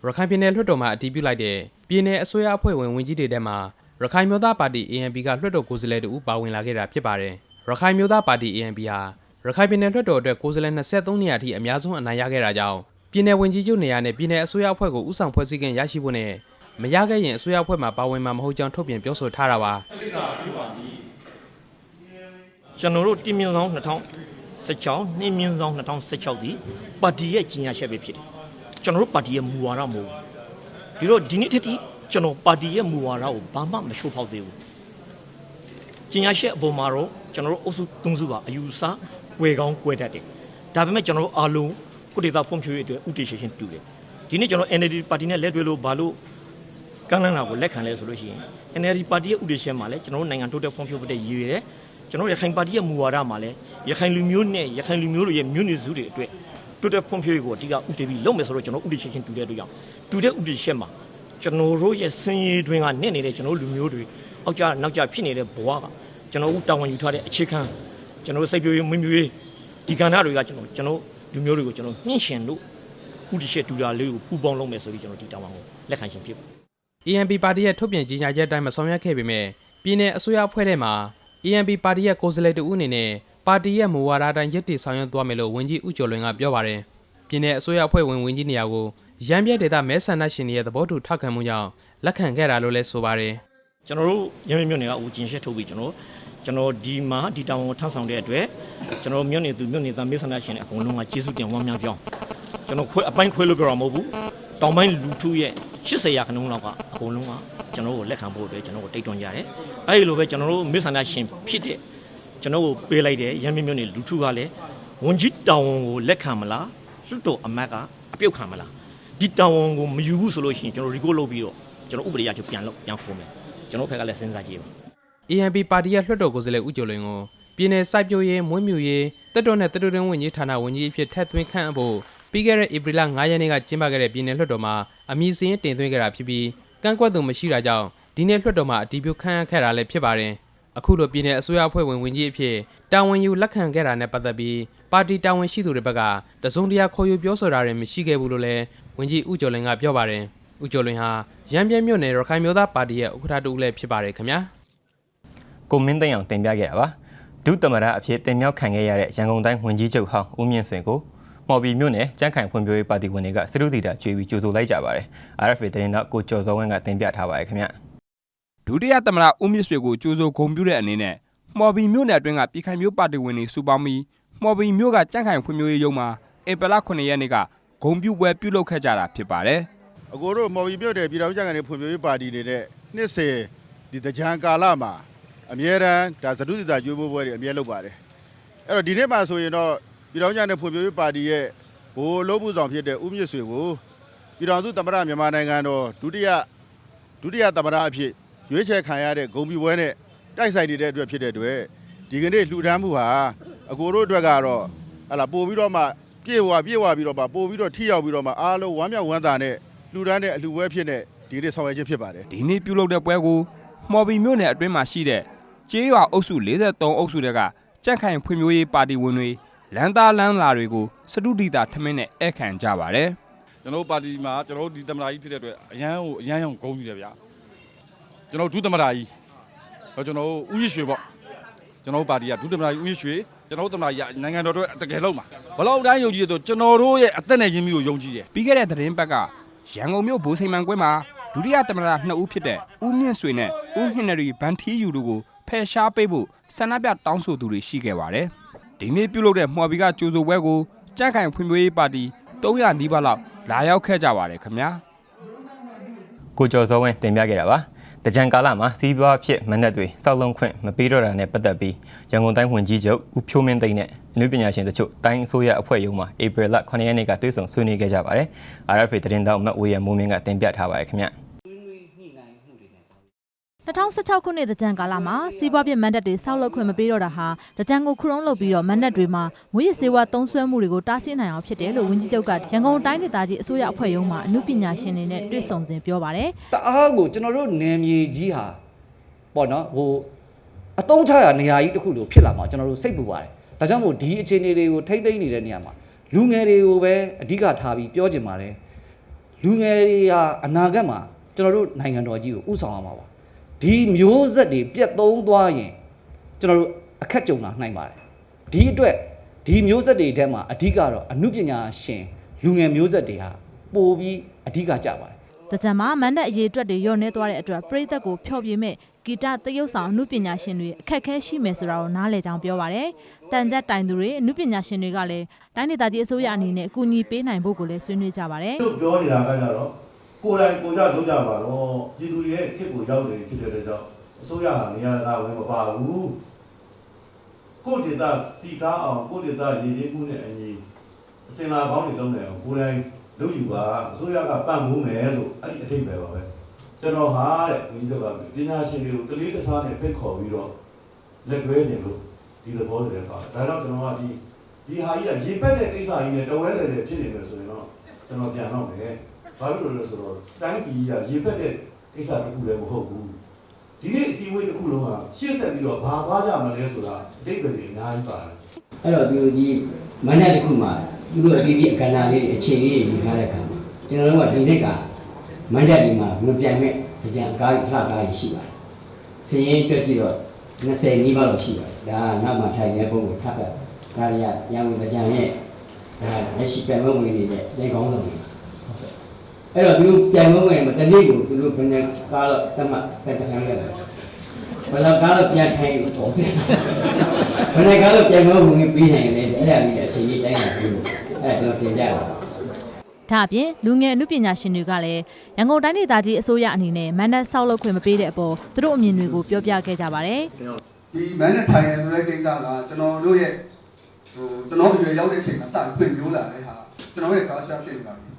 ရခိုင်ပြည်နယ်လွှတ်တော်မှာအတည်ပြုလိုက်တဲ့ပြည်내အစိုးရအဖွဲ့ဝင်ဝင်ကြီးတွေထဲမှာရခိုင်မျိုးသားပါတီ ANP ကလွှတ်တော်ကိုယ်စားလှယ်တို့ပါဝင်လာခဲ့တာဖြစ်ပါတယ်။ရခိုင်မျိုးသားပါတီ ANP ဟာ ရခိုင်ပြည်နယ်လွှတ်တော်အတွက်ကိုယ်စားလှယ်23နေရာထိအများဆုံးအနိုင်ရခဲ့တာကြောင့်ပြည်내ဝင်ကြီးချုပ်နေရာနဲ့ပြည်내အစိုးရအဖွဲ့ကိုဥဆောင်ဖွဲ့စည်းခြင်းရရှိဖို့နဲ့မရခဲ့ရင်အစိုးရအဖွဲ့မှာပါဝင်မှာမဟုတ်ကြောင်းထုတ်ပြန်ပြောဆိုထားတာပါကျွန်တော်တို့တင်မြင့်ဆောင်2016နှင်းမြင့်ဆောင်2016ဒီပါတီရဲ့ကြီးညာချက်ပဲဖြစ်တယ်ကျွန်တော်တို့ပါတီရဲ့မူဝါဒမဟုတ်ဘူးဒီတော့ဒီနေ့ထက်ထိကျွန်တော်ပါတီရဲ့မူဝါဒကိုဘာမှမရှိုးဖောက်သေးဘူးကြီးညာချက်အပေါ်မှာတော့ကျွန်တော်တို့အုပ်စုသုံးစုပါအယူဆ ဝေကောင်းကွဲတတ်တယ်ဒါပေမဲ့ကျွန်တော်တို့အားလုံးကိုဒေတာဖွံ့ဖြိုးရေးအတွက်ဥတီရှင်းတူတယ်ဒီနေ့ကျွန်တော် NLD ပါတီနဲ့လက်တွဲလို့ဘာလို့ကမ်းလှမ်းတာကိုလက်ခံလဲဆိုလို့ရှိရင် NLD ပါတီရဲ့ဥတီရှင်းမှာလည်းကျွန်တော်တို့နိုင်ငံတိုးတက်ဖွံ့ဖြိုးဖို့တဲ့ရည်ရွယ်တယ်ကျွန်တော်တို့ရခိုင်ပါတီရဲ့မူဝါဒမှာလည်းရခိုင်လူမျိုးနဲ့ရခိုင်လူမျိုးတွေရဲ့မျိုးနွယ်စုတွေအတွက်တိုးတက်ဖွံ့ဖြိုးရေးကိုအဓိကဥတည်ပြီးလုပ်မယ်ဆိုတော့ကျွန်တော်ဥတီရှင်းတူတဲ့အတွက်ကြောင့်တူတဲ့ဥတီရှင်းမှာကျွန်တော်တို့ရဲ့စင်ရည်တွင်ကနဲ့နေတဲ့ကျွန်တော်တို့လူမျိုးတွေအောက်ကျနောက်ကျဖြစ်နေတဲ့ဘဝကကျွန်တော်ဦးတာဝန်ယူထားတဲ့အခြေခံ ကျွန်တော်တို့စိတ်ပြည့်မွေးမြူရေးဒီကဏ္ဍတွေကကျွန်တော်ကျွန်တော်လူမျိုးတွေကိုကျွန်တော်နှင်းရှင်လို့ဥတီရှင်းတူတာလေးကိုပူပေါင်းလုပ်မယ်ဆိုပြီးကျွန်တော်ဒီတာဝန်ကိုလက်ခံခြင်းဖြစ်ပါတယ် ANP ပါတီရဲ့ထုတ်ပြန်ကြေညာချက်အတိုင်းမဆောင်ရွက်ခဲ့ပေမဲ့ပြည်내အစိုးရအဖွဲ့ထဲမှာ ANP ပါတီရဲ့ကိုယ်စားလှယ်တဦးအနေနဲ့ပါတီရဲ့မူဝါဒအတိုင်းရည်တည်ဆောင်ရွက်သွားမယ်လို့ဝန်ကြီးဦးကျော်လွင်ကပြောပါတယ်ပြည်내အစိုးရအဖွဲ့ဝင်ဝန်ကြီးနေရာကိုရန်ပြက်ဒေတာမဲဆန္ဒရှင်တွေရဲ့သဘောတူထောက်ခံမှုကြောင့်လက်ခံခဲ့တာလို့လည်းဆိုပါတယ်ကျွန်တော်တို့ရင်းမြမြို့နယ်ကဦးကျင်ရှက်ထုတ်ပြီးကျွန်တော် ကျွန်တော်ဒီမှာဒီတောင်ကိုထမ်းဆောင်တဲ့အတွက်ကျွန်တော်မြို့နယ်သူမြို့နယ်သားမေဆန္ဒရှင်တွေအကုန်လုံးကကျေးဇူးတင်ဝမ်းမြောက်ကြောင်းကျွန်တော်ခွဲအပိုင်းခွဲလို့ပြောတာမဟုတ်ဘူးတောင်ပိုင်းလူထုရဲ့80ရာခိုင်နှုန်းလောက်ကအကုန်လုံးကကျွန်တော်ကိုလက်ခံဖို့အတွက်ကျွန်တော်ကိုတိတ်တွန်းကြတယ်အဲဒီလိုပဲကျွန်တော်တို့မေဆန္ဒရှင်ဖြစ်တဲ့ကျွန်တော်ကိုပေးလိုက်တဲ့ရင်းမြမြို့နယ်လူထုကလည်းဝန်ကြီးတောင်ကိုလက်ခံမလားလွတ်တော်အမတ်ကအပြုတ်ခံမလားဒီတောင်ကိုမယူဘူးဆိုလို့ရှိရင်ကျွန်တော် record လုပ်ပြီးတော့ကျွန်တော်ဥပဒေအရချုပ်ပြန်လုပ်ပြန်ခေါ်မယ်ကျွန်တော်ဖက်ကလည်းစဉ်းစားကြည့်ပါ ANP ပါတီရဲ့လွှတ်တော်ကိုယ်စားလှယ်ဦးကျော်လွင်ကိုပြည်내စိုက်ပျိုးရေးမွေးမြူရေးတက်တော်နဲ့တက်တော်တွင်းဝင်ကြီးဌာနဝန်ကြီးအဖြစ်ထက်သွင်းခန့်အပ်ဖို့ပြီးခဲ့တဲ့ဧပြီလ9ရက်နေ့ကကျင်းပခဲ့တဲ့ပြည်내လွှတ်တော်မှာအမည်စရင်းတင်သွင်းခဲ့တာဖြစ်ပြီးကန့်ကွက်သူမရှိတာကြောင့်ဒီနေ့လွှတ်တော်မှာအတည်ပြုခန့်အပ်ခဲ့တာလည်းဖြစ်ပါတယ် အခုလိုပြည်내အစိုးရအဖွဲ့ဝင်ဝင်ကြီးအဖြစ်တာဝန်ယူလက်ခံခဲ့တာနဲ့ပတ်သက်ပြီးပါတီတာဝန်ရှိသူတွေဘက်ကတစုံတရာခေါ်ယူပြောဆိုတာတွေမရှိခဲ့ဘူးလို့လည်းဝင်ကြီးဦးကျော်လွင်ကပြောပါတယ်ဦးကျော်လွင်ဟာရန်ပြဲမြို့နယ်ရခိုင်မျိုးသားပါတီရဲ့ဥက္ကဋ္ဌတူလည်းဖြစ်ပါတယ်ခင်ဗျာ ကိုမင်းသိန်းအောင်တင်ပြခဲ့တာပါဒုသမရအဖြစ်တင်မြောက်ခံခဲ့ရတဲ့ရန်ကုန်တိုင်းဝန်ကြီးချုပ်ဟောင်းဦးမြင့်ဆွေကိုမော်ဘီမြို့နယ်ကြန့်ခိုင်ဖွံ့ဖြိုးရေးပါတီဝင်တွေကစရုတီတာကျွေးပြီးကြိုဆိုလိုက်ကြပါတယ် RFA သတင်းတော့ကိုကျော်စောဝင်းကတင်ပြထားပါတယ်ခင်ဗျဒုတိယသမ္မတဦးမြင့်ဆွေကိုကြိုးစိုးဂုဏ်ပြုတဲ့အနေနဲ့မော်ဘီမြို့နယ်အတွင်းကပြည်ခိုင်မျိုးပါတီဝင်တွေစုပေါင်းပြီးမော်ဘီမြို့ကကြန့်ခိုင်ဖွံ့ဖြိုးရေးရုံးမှာဧပြီလ9ရက်နေ့ကဂုံပြုပွဲပြုလုပ်ခဲ့ကြတာဖြစ်ပါတယ်အကိုတို့မော်ဘီမြို့နယ်ပြည်တော်ကြံ့ကန်ရေးဖွံ့ဖြိုးရေးပါတီနေတဲ့နှစ်စဉ်ဒီတကြံကာလမှာ အမြဲတမ်းဒါသတုတိတာကျွေးဖို့ပွဲတွေအမြဲလုပ်ပါတယ်အဲ့တော့ဒီနေ့မှာဆိုရင်တော့ပြည်တော်ကြံ့တဲ့ဖွံ့ဖြိုးရေးပါတီရဲ့ဘိုးလုံးမှုဆောင်ဖြစ်တဲ့ဦးမြင့်ဆွေကိုပြည်တော်စုသမ္မတမြန်မာနိုင်ငံတော်ဒုတိယဒုတိယသမ္မတအဖြစ်ရွေးချယ်ခံရတဲ့ဂုံပြပွဲနဲ့တိုက်ဆိုင်နေတဲ့အတွက်ဖြစ်တဲ့အတွက်ဒီကနေ့လှူဒန်းမှုဟာအကိုတို့အတွက်ကတော့ဟလာပို့ပြီးတော့မှပြေဝပြေဝပြီးတော့မှပို့ပြီးတော့ထိရောက်ပြီးတော့မှအားလုံးဝမ်းမြောက်ဝမ်းသာနဲ့လှူဒန်းတဲ့အလှူပွဲဖြစ်တဲ့ဒီနေ့ဆောင်ရွက်ခြင်းဖြစ်ပါတယ်ဒီနေ့ပြုလုပ်တဲ့ပွဲကိုမော်ဘီမြို့နယ်အတွင်းမှာရှိတဲ့ ကျေးရွာအုပ်စု43အုပ်စုတွေကကြန့်ခိုင်ဖွံ့ဖြိုးရေးပါတီဝင်တွေလမ်းသားလမ်းလာတွေကိုစတုဒီတာထမင်းနဲ့ဧည့်ခံကြပါတယ်ကျွန်တော်တို့ပါတီမှာကျွန်တော်တို့ဒီသမ္မတကြီးဖြစ်တဲ့အတွက်အရန်ကိုအရန်ရောင်ဂုဏ်ယူတယ်ဗျာကျွန်တော်တို့ဒုသမ္မတကြီးဟောကျွန်တော်တို့ဦးရရွှေပေါ့ကျွန်တော်တို့ပါတီကဒုသမ္မတကြီးဦးရရွှေကျွန်တော်တို့သမ္မတကြီးကနိုင်ငံတော်အတွက်တကယ်လုံးမှာဘလောက်တိုင်းယုံကြည်တယ်ဆိုကျွန်တော်တို့ရဲ့အသက်နဲ့ရင်းမိကိုယုံကြည်တယ်ပြီးခဲ့တဲ့သတင်းပတ်ကရန်ကုန်မြို့ဘိုးစိန်မန်ကွင်းမှာဒုတိယသမ္မတနှစ်ဦးဖြစ်တဲ့ဦးမြင့်ဆွေနဲ့ဦးဟင်နရီဗန်ထီယူတို့ကိုဖ ယ်ရှားပေးဖို့ဆန္ဒပြတောင်းဆိုသူတွေရှိခဲ့ပါတယ်ဒီနေ့ပြုလုပ်တဲ့မှော်ဘီကကြိုဆိုပွဲကိုကြန့်ခိုင်ဖွံ့ဖြိုးရေးပါတီ300နီးပါးလောက်လာရောက်ခဲ့ကြပါတယ်ခင်ဗျာကိုကျော်စောဝင်းတင်ပြခဲ့တာပါတကြံကာလမှာစီးပွားဖြစ်မနက်တွေစောက်လုံးခွင့်မပေးတော့တာနဲ့ပတ်သက်ပြီးရန်ကုန်တိုင်းဝန်ကြီးချုပ်ဦးဖြိုးမင်းသိန်းနဲ့လူပညာရှင်တို့တိုင်းအစိုးရအဖွဲ့ရုံးမှာဧပြီလ9ရက်နေ့ကတွေ့ဆုံဆွေးနွေးခဲ့ကြပါတယ် RFA သတင်းတောက်မတ်ဝေရမိုးမင်းကတင်ပြထားပါတယ်ခင်ဗျ 2016ခုနှစ်တကြံကာလမှာစီးပွားဖြစ်မန်ဒတ်တွေဆောက်လုပ်ခွင့်မပေးတော့တာဟာတကြံကိုခုံးလုပ်ပြီးတော့မန်ဒတ်တွေမှာငွေရစေဝါသုံးစွဲမှုတွေကိုတားဆီးနိုင်အောင်ဖြစ်တယ်လို့ဝန်ကြီးချုပ်ကရန်ကုန်တိုင်းဒေသကြီးအစိုးရအဖွဲ့ရုံးမှာအမှုပညာရှင်တွေနဲ့တွေ့ဆုံစဉ်ပြောပါတယ်တအားကိုကျွန်တော်တို့နယ်မြေကြီးဟာပေါ့နော်ဟိုအတုံးချရနေရာကြီးတစ်ခုလိုဖြစ်လာမှာကျွန်တော်တို့စိတ်ပူပါတယ်ဒါကြောင့်မို့ဒီအခြေအနေတွေကိုထိမ့်သိမ့်နေတဲ့နေရာမှာလူငယ်တွေကိုပဲအဓိကထားပြီးပြောချင်ပါတယ်လူငယ်တွေဟာအနာဂတ်မှာကျွန်တော်တို့နိုင်ငံတော်ကြီးကိုဥဆောင်ရမှာပါ ဒီမျိုးဆက်တွေပြတ်သုံးသွားရင်ကျွန်တော်တို့အခက်ကြုံလာနိုင်ပါတယ်ဒီအတွက်ဒီမျိုးဆက်တွေထဲမှာအဓိကတော့အမှုပညာရှင်လူငယ်မျိုးဆက်တွေဟာပိုပြီးအဓိကကြပါတယ်။တကြံမှာမန်ဒတ်အရေးအတွက်တွေညှော့နေသွားတဲ့အတွက်ပြည်သက်ကိုဖျော်ပြမဲ့ဂီတသရုပ်ဆောင်အမှုပညာရှင်တွေအခက်အခဲရှိမယ်ဆိုတာကိုနားလည်ကြောင်းပြောပါတယ်။တန်ကြပ်တိုင်သူတွေအမှုပညာရှင်တွေကလည်းတိုင်းဒေသကြီးအစိုးရအနေနဲ့အကူအညီပေးနိုင်ဖို့ကိုလည်းဆွေးနွေးကြပါတယ်တို့ပြောနေတာကကြတော့ ကိုယ်တိုင်ကိုယ်ကြလုပ်ကြပါတော့ပြည်သူတွေရဲ့ခစ်ကိုရောက်နေဖြစ်တဲ့အတွက်ကြောင့်အစိုးရဟာနေရာကဝင်မပါဘူးကိုယ့်ဒေသစီကားအောင်ကိုယ့်ဒေသရည်ရည်မှုနဲ့အညီအစင်လာကောင်းတွေလုပ်နေအောင်ကိုယ်တိုင်လုပ်ယူပါအစိုးရကပံ့ပိုးမယ်လို့အဲ့ဒီအထိပ္ပယ်ပါပဲကျွန်တော်ဟာတဲ့ဒီကပညာရှင်တွေကိုကလေးတစ်စားနဲ့ဖိတ်ခေါ်ပြီးတော့လက်တွဲနေလို့ဒီသဘောတွေပါတယ်ဒါတော့ကျွန်တော်ကဒီဒီဟာကြီးကရေပက်တဲ့ကိစ္စကြီးနဲ့တဝဲလေလေဖြစ်နေမယ်ဆိုရင်တော့ကျွန်တော်ပြန်တော့မယ် ဘာလို့လဲဆိုတော့တိုင်းပြည်ကရေပက်တဲ့ကိစ္စတစ်ခုလည်းမဟုတ်ဘူးဒီနေ့အစည်းအဝေးတစ်ခုလုံးကရှေ့ဆက်ပြီးတော့ဘာသွားကြမလဲဆိုတာအတိတ်တွေအများကြီးပါတယ်အဲ့တော့ဒီဒီမနက်တစ်ခုမှာသူတို့အတီးတီးအခမ်းအနားလေးတွေအခြေလေးတွေယူထားတဲ့အခါမှာကျွန်တော်တို့ကဒီနေ့ကမန္တလေးမှာဝင်ပြိုင်မဲ့ကြံကားလှကားကြီးရှိပါတယ်။စည်ရင်တွက်ကြည့်တော့20နီးပါးလောက်ရှိပါတယ်။ဒါကနောက်မှထိုင်တဲ့ပုံကိုထပ်တယ်။ဒါတွေကရန်ကုန်ကြံရဲ့ဒါလက်ရှိပြိုင်ပွဲဝင်နေတဲ့လက်ကောင်းဆောင်တွေ။ အဲ့တော့သူတို့ပြိုင်ပွဲဝင်မှာတနေ့ကိုသူတို့ဘယ်နဲ့ကားတော့တတ်မှတ်တက်တန်းရတယ်။ဘယ်လောက်ကားတော့ပြန်ထိုင်လို့ပေါ့။ဘယ်နဲ့ကားလို့ပြန်မဝင်ပြီးနိုင်လဲအဲ့ဒါလေးအခြေကြီးတိုင်းတာပြီးလို့အဲ့ဒါကျွန်တော်ပြင်ပြတာ။ဒါအပြင်လူငယ်အမှုပညာရှင်တွေကလည်းရန်ကုန်တိုင်းဒေသကြီးအစိုးရအနေနဲ့မန်ဒတ်ဆောက်လုပ်ခွင့်မပေးတဲ့အပေါ်သူတို့အမြင်တွေကိုပြောပြခဲ့ကြပါတယ်။ဒီမန်နဲ့ထိုင်ရဆိုတဲ့ကိစ္စကကျွန်တော်တို့ရဲ့ဟိုကျွန်တော်အရွယ်ရောက်တဲ့အချိန်မှာစဖွင့်ပြိုးလာတဲ့ဟာကျွန်တော်ရဲ့ကာရှာဖြစ်နေပါပြီ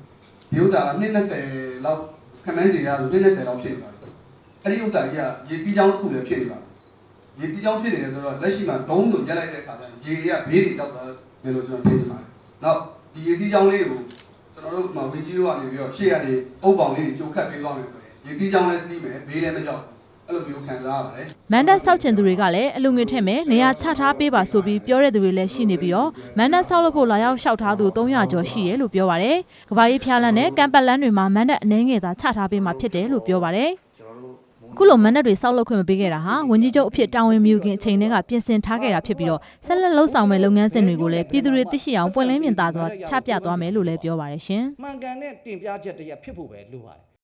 ဒီဥစ္စာကနှစ်20လောက်ခမန်းစီရဆိုနှစ်20လောက်ဖြစ်နေပါပြီအဲ့ဒီဥစ္စာကြီးကရေစီးချောင်းတစ်ခုလည်းဖြစ်နေပါရေစီးချောင်းဖြစ်နေတယ်ဆိုတော့လက်ရှိမှာဒုံးဆိုရက်လိုက်တဲ့အခါကျရင်ရေတွေကဘေးတွေတောက်သွားတယ်လို့ကျွန်တော်ထင်နေပါတယ်နောက်ဒီရေစီးချောင်းလေးကိုကျွန်တော်တို့မှာဝင်းကြီးတို့ကနေပြီးတော့ရှေ့ကနေအုပ်ပေါင်လေးတွေကြိုခတ်ပေးသွားမယ်ဆိုရင်ရေစီးချောင်းလည်းစီးမယ်ဘေးလည်းမကြောက် အဲ့လိုမျိုးခံစားရပါတယ်မန်ဒတ်ဆောက်ချင်သူတွေကလည်းအလူငွေထက်မဲ့နေရာချထားပေးပါဆိုပြီးပြောတဲ့သူတွေလည်းရှိနေပြီးတော့မန်ဒတ်ဆောက်လို့ဖို့လာရောက်လျှောက်ထားသူ300ကျော်ရှိတယ်လို့ပြောပါတယ်။ကဘာကြီးဖျားလန်းနဲ့ကမ်ပတ်လန်းတွေမှာမန်ဒတ်အနှဲငယ်သာချထားပေးမှာဖြစ်တယ်လို့ပြောပါတယ်။အခုလိုမန်ဒတ်တွေဆောက်လုပ်ခွင့်မပေးခဲ့တာဟာဝန်ကြီးချုပ်အဖြစ်တာဝန်မြူခင်အချိန်တည်းကပြင်ဆင်ထားခဲ့တာဖြစ်ပြီးတော့ဆက်လက်လှုပ်ဆောင်မဲ့လုပ်ငန်းစဉ်တွေကိုလည်းပြည်သူတွေသိရှိအောင်ပွင့်လင်းမြင်သာစွာချပြသွားမယ်လို့လည်းပြောပါတယ်ရှင်။မှန်ကန်တဲ့တင်ပြချက်တည်းဖြစ်ဖို့ပဲလိုပါတယ်။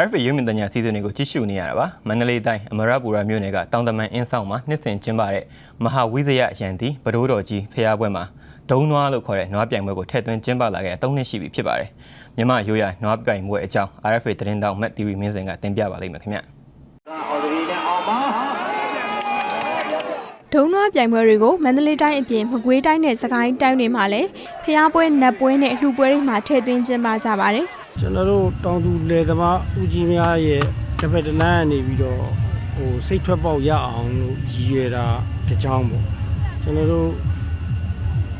RFA ရုပ်မြင်သံကြားစီစဉ်တွေကိုကြည့်ရှုနေရတာပါ။မန္တလေးတိုင်းအမရပူရမြို့နယ်ကတောင်တမန်အင်းဆောင်မှာနှစ်စဉ်ကျင်းပတဲ့မဟာဝိဇယရန်တီဗဒိုးတော်ကြီးဖျားပွဲမှာဒုံနွားလို့ခေါ်တဲ့နွားပြိုင်ပွဲကိုထည့်သွင်းကျင်းပလာခဲ့တဲ့၃နှစ်ရှိပြီဖြစ်ပါတယ်။မြမရိုးရနွားပြိုင်ပွဲအကြောင်း RFA သတင်းတောက်မက်တီဗီမင်းစင်ကတင်ပြပါလိမ့်မယ်ခင်ဗျ။ဒုံနွားပြိုင်ပွဲတွေကိုမန္တလေးတိုင်းအပြင်မကွေးတိုင်းနဲ့စကိုင်းတိုင်းတွေမှာလည်းဖျားပွဲနတ်ပွဲနဲ့အလှပွဲတွေမှာထည့်သွင်းကျင်းပကြပါတယ် ကျွန်တော်တို့တောင်သူလယ်သမားဦးကြီးများရဲ့တစ်ဖက်တစ်လမ်းကနေပြီးတော့ဟိုစိတ်ထွက်ပေါက်ရအောင်လို့ရည်ရွယ်တာတစ်ကြောင်းပေါ့ကျွန်တော်တို့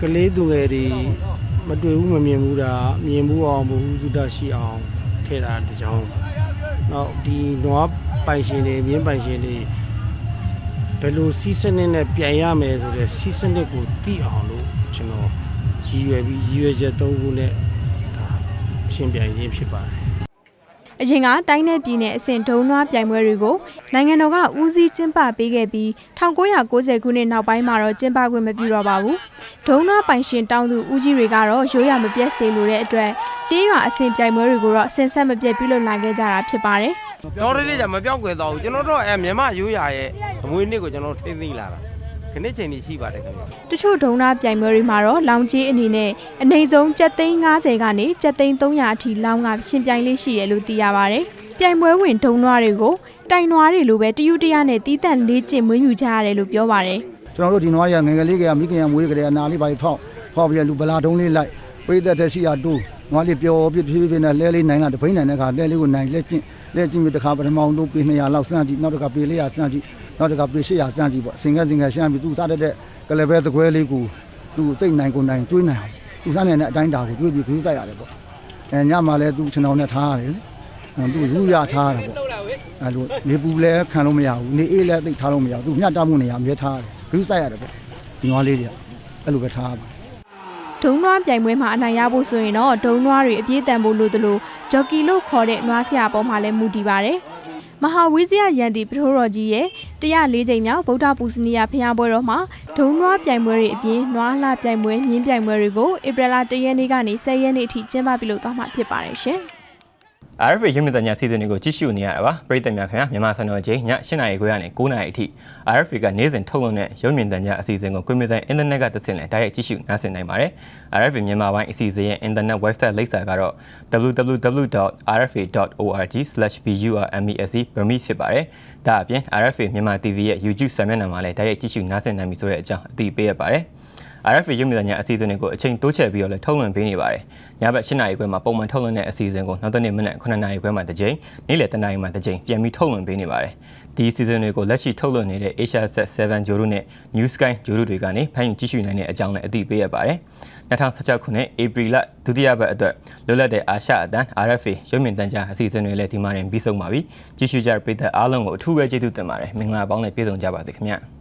ကလေးသူငယ်တွေမတွေ့ဘူးမမြင်ဘူးတာမြင်ဘူးအောင်ဘုဟုသုတရှိအောင်ထည့်တာတစ်ကြောင်းနောက်ဒီနွားပိုင်ရှင်တွေမြင်းပိုင်ရှင်တွေဘယ်လိုစီးစနစ်နဲ့ပြန်ရမယ်ဆိုတဲ့စီးစနစ်ကိုသိအောင်လို့ကျွန်တော်ရည်ရွယ်ပြီးရည်ရွယ်ချက်သုံးခုနဲ့ဒါ ရှင်းပြရင်းဖြစ်ပါတယ်။အရင်ကတိုင်းနယ်ပြည်နယ်အဆင့်ဒုံနွားပြိုင်ပွဲတွေကိုနိုင်ငံတော်ကဦးစီးကျင်းပပေးခဲ့ပြီး1990ခုနှစ်နောက်ပိုင်းမှာတော့ကျင်းပခွင့်မပြုတော့ပါဘူး။ဒုံနွားပိုင်ရှင်တောင်းသူဦးကြီးတွေကတော့ရိုးရာမပြတ်စေလိုတဲ့အတွက်ကြေးရွာအဆင့်ပြိုင်ပွဲတွေကိုတော့အစင်ဆက်မပြတ်ပြုလုပ်လာခဲ့ကြတာဖြစ်ပါတယ်။တော်လေးလေးじゃမပြောက်ွယ်တော့ဘူးကျွန်တော်တို့အဲမြန်မာရိုးရာရဲ့အမွေနှစ်ကိုကျွန်တော်ထိသိမ်းလာတာ ခဏချိန်ကြီးရှိပါတယ်ခင်ဗျာတချို့ဒုံနာပြိုင်ပွဲတွေမှာတော့လောင်ကြီးအနေနဲ့အနေဆုံးကျပ်သိန်း90ကနေကျပ်သိန်း300အထိလောင်းကရှင်ပြိုင်လေးရှိရလို့သိရပါတယ်။ပြိုင်ပွဲဝင်ဒုံနွားတွေကိုတိုင်နွားတွေလိုပဲတယူတရနဲ့တီးတန့်လေးကျင့်မွေးမြူကြရတယ်လို့ပြောပါတယ်ကျွန်တော်တို့ဒီနွားရငယ်ငယ်လေးကမိခင်ရမွေးကလေးအနာလေးပါဖောက်ဖောက်ပြီးလူဗလာတုံးလေးလိုက်ဝိသက်တဲ့ရှိရတိုးနွားလေးပျော်ပြပြပြနဲ့လဲလေးနိုင်လာတပိန်းနိုင်တဲ့ခါလဲလေးကိုနိုင်လဲကျင့်လဲကျင့်ပြီးတခါပထမအောင်တို့ပေ200လောက်စမ်းကြည့်နောက်တစ်ခါပေ400စမ်းကြည့် နောက်တစ်ခါပေ800စမ်းကြည့်ပေါ့စင်ကစင်ကရှမ်းပြီးသူစားတတ်တဲ့ကလဘဲသကွဲလေးကိုသူစိတ်နိုင်ကိုနိုင်ကျွေးနိုင်အောင်သူစားနေတဲ့အတိုင်းတာကိုကျွေးပြီးခူးတိုက်ရတယ်ပေါ့အဲညမှာလဲသူခြံတော်နဲ့ထားရတယ်လေသူရူရထားတာပေါ့အဲလိုနေပူလဲခံလို့မရဘူးနေအေးလဲသိထားလို့မရဘူးသူမျှတမှုနေရအမြဲထားတယ်ခူးဆိုင်ရတယ်ပေါ့ဒီနွားလေးတွေကအဲ့လိုပဲထားပါ။ဒုံနွားပြိုင်ပွဲမှာအနိုင်ရဖို့ဆိုရင်တော့ဒုံနွားတွေအပြေးတန်ဖို့လိုသလိုဂျော်ကီလို့ခေါ်တဲ့နွားဆရာပေါ်မှာလည်းမူတည်ပါတယ်။ မဟာဝိဇယရန်တီပထိုးတော်ကြီးရဲ့104ချိန်မြောက်ဗုဒ္ဓပူဇနီယဖျားပွဲတော်မှာဒုံနွားပြိုင်ပွဲတွေအပြင်နွားလှပြိုင်ပွဲမြင်းပြိုင်ပွဲတွေကိုဧပြီလ1ရက်နေ့ကနေ10ရက်နေ့အထိကျင်းပပြုလုပ်သွားမှာဖြစ်ပါတယ်ရှင်။ RFA ရုပ်မြင်သံကြားစီစဉ်တွေကိုကြည့်ရှုနေရတာပါပရိသတ်များခင်ဗျာမြန်မာစံတော်ချိန်ည8:00နာရီခွဲကနေ9:00နာရီအထိ RFA ကနေ့စဉ်ထုတ်လွှင့်တဲ့ရုပ်မြင်သံကြားအစီအစဉ်ကိုကွန်ပျူတာအင်တာနက်ကတဆင့်လည်းတိုက်ရိုက်ကြည့်ရှုနားဆင်နိုင်ပါတယ် RFA မြန်မာပိုင်းအစီအစဉ်ရဲ့အင်တာနက် website လိပ်စာကတော့ www.rfa.org/burmese ဖြစ်ပါတယ်ဒါအပြင် RFA မြန်မာ TV ရဲ့ YouTube စာမျက်နှာမှာလည်းတိုက်ရိုက်ကြည့်ရှုနားဆင်နိုင်ပြီဆိုတဲ့အကြောင်းအသိပေးရပါတယ် RFA ရုပ်မြင်သံကြားအစီအစဉ်တွေကိုအချိန်တိုးချဲ့ပြီးတော့လည်းထုတ်လွှင့်ပေးနေပါတယ်။ညဘက်၈နာရီခွဲမှာပုံမှန်ထုတ်လွှင့်တဲ့အစီအစဉ်ကိုနောက်တစ်နေ့မနက်9နာရီခွဲမှာတစ်ကြိမ်နေ့လယ်10နာရီမှာတစ်ကြိမ်ပြန်ပြီးထုတ်လွှင့်ပေးနေပါတယ်။ဒီအစီအစဉ်တွေကိုလက်ရှိထုတ်လွှင့်နေတဲ့ Asia Set 7ဂျိုရုနဲ့ New Sky ဂျိုရုတွေကနေဖန်ယူကြည့်ရှုနိုင်တဲ့အကြောင်းလည်းအသိပေးရပါတယ်။2016ခုနှစ်ဧပြီလဒုတိယပတ်အတွက်လွတ်လပ်တဲ့အာရှအသံ RFA ရုပ်မြင်သံကြားအစီအစဉ်တွေလည်းဒီမှာတင်ပြီးဆုံးပါပြီ။ကြည့်ရှုကြတဲ့ပရိသတ်အားလုံးကိုအထူးပဲကျေးဇူးတင်ပါတယ်။မင်္ဂလာပေါင်းနဲ့ပြည့်စုံကြပါစေခင်ဗျာ။